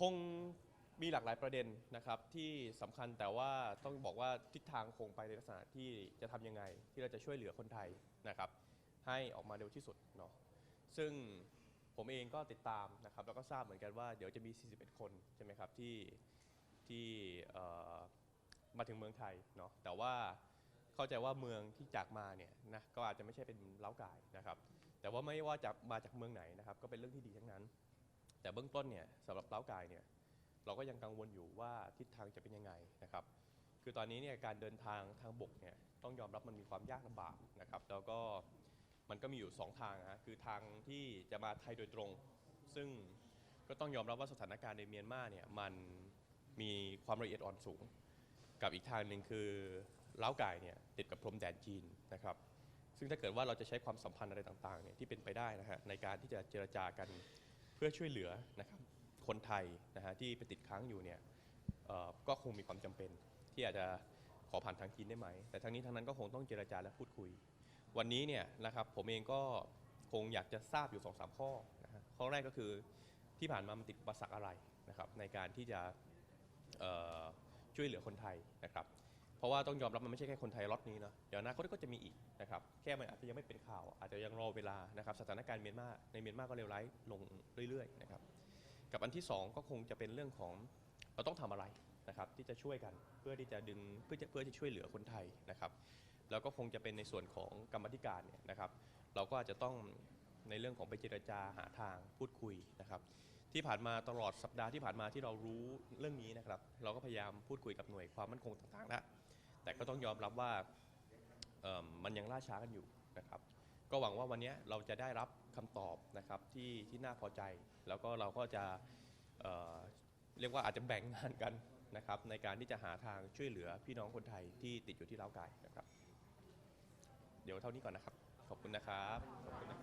คงมีหลากหลายประเด็นนะครับที่สำคัญแต่ว่าต้องบอกว่าทิศทางคงไปในลักษณะที่จะทำยังไงที่เราจะช่วยเหลือคนไทยนะครับ ให้ออกมาเร็วที่สุดเนาะซึ่งผมเองก็ติดตามนะครับแล้วก็ทราบเหมือนกันว่าเดี๋ยวจะมี 41 คนใช่ไหมครับที่ที่เอ่อมาถึงเมืองไทยเนาะแต่ว่าเข้าใจว่าเมืองที่จากมาเนี่ยนะก็อาจจะไม่ใช่เป็นเล้าไก่นะครับ แต่ว่าไม่ว่าจะมาจากเมืองไหนนะครับก็เป็นเรื่องที่ดีทั้งนั้น แต่เบื้องต้นเนี่ยสำหรับเล้าไก่เนี่ยเราก็ยังกังวลอยู่ว่าทิศทางจะเป็นยังไงนะครับ คือตอนนี้เนี่ยการเดินทางทางบกเนี่ยต้องยอมรับมันมีความยากลำบากนะครับ แล้วก็มันก็มีอยู่ 2 ทางนะคือทางที่จะมาไทยโดยตรง ซึ่งก็ต้องยอมรับว่าสถานการณ์ในเมียนมาเนี่ยมันมีความละเอียดอ่อนสูง กับอีกทางหนึ่งคือเล้าวไก่เนี่ยติดกับพรมแดนจีนนะครับ ซึ่งถ้าเกิดว่าเราจะใช้ความสัมพันธ์อะไรต่างๆเนี่ยที่เป็นไปได้นะฮะในการที่จะเจรจากัน พื่อช่วยเหลือนะครับคนไทยนะฮะที่ไปติดค้างอยู่เนี่ยก็คงมีความจำเป็น ที่อาจจะขอผ่านทางจีนได้ไหม แต่ทั้งนี้ทั้งนั้นก็คงต้องเจรจาและพูดคุย วันนี้เนี่ยนะครับผมเองก็คงอยากจะทราบอยู่2อสข้อนะฮะข้อแรกก็คือที่ผ่านมามันติดอุปสรรคอะไรนะครับในการที่จะช่วยเหลือคนไทยนะครับ เพราะว่าต้องยอมรับมันไม่ใช่แค่คนไทยล็อตนี้เนาะเดี๋ยวอนาคตก็จะมีอีกนะครับแค่มันอาจจะยังไม่เป็นข่าว อาจจะยังรอเวลานะครับสถานการณ์เมียนมาในเมียนมาก็เลวร้ายลงเรื่อยๆนะครับกับอันที่สองก็คงจะเป็นเรื่องของเราต้องทำอะไรนะครับที่จะช่วยกันเพื่อที่จะดึงเพื่อจะเพื่อที่ช่วยเหลือคนไทยนะครับ แล้วก็คงจะเป็นในส่วนของกรรมธิการเนี่ยนะครับ เราก็อาจจะต้องในเรื่องของไปเจรจาหาทางพูดคุยนะครับ ที่ผ่านมาตลอดสัปดาห์ที่ผ่านมาที่เรารู้เรื่องนี้นะครับ เราก็พยายามพูดคุยกับหน่วยความมั่นคงต่างๆแล้ว ก็ต้องยอมรับว่ามันยังล่าช้ากันอยู่นะครับ ก็หวังว่าวันนี้เราจะได้รับคำตอบนะครับที่ที่น่าพอใจ แล้วก็เราก็จะเเรียกว่าอาจจะแบ่งงานกันนะครับ ในการที่จะหาทางช่วยเหลือพี่น้องคนไทยที่ติดอยู่ที่เล้าวไก่นะครับ เดี๋ยวเท่านี้ก่อนนะครับ ขอบคุณนะครับขอบคุณนะครับ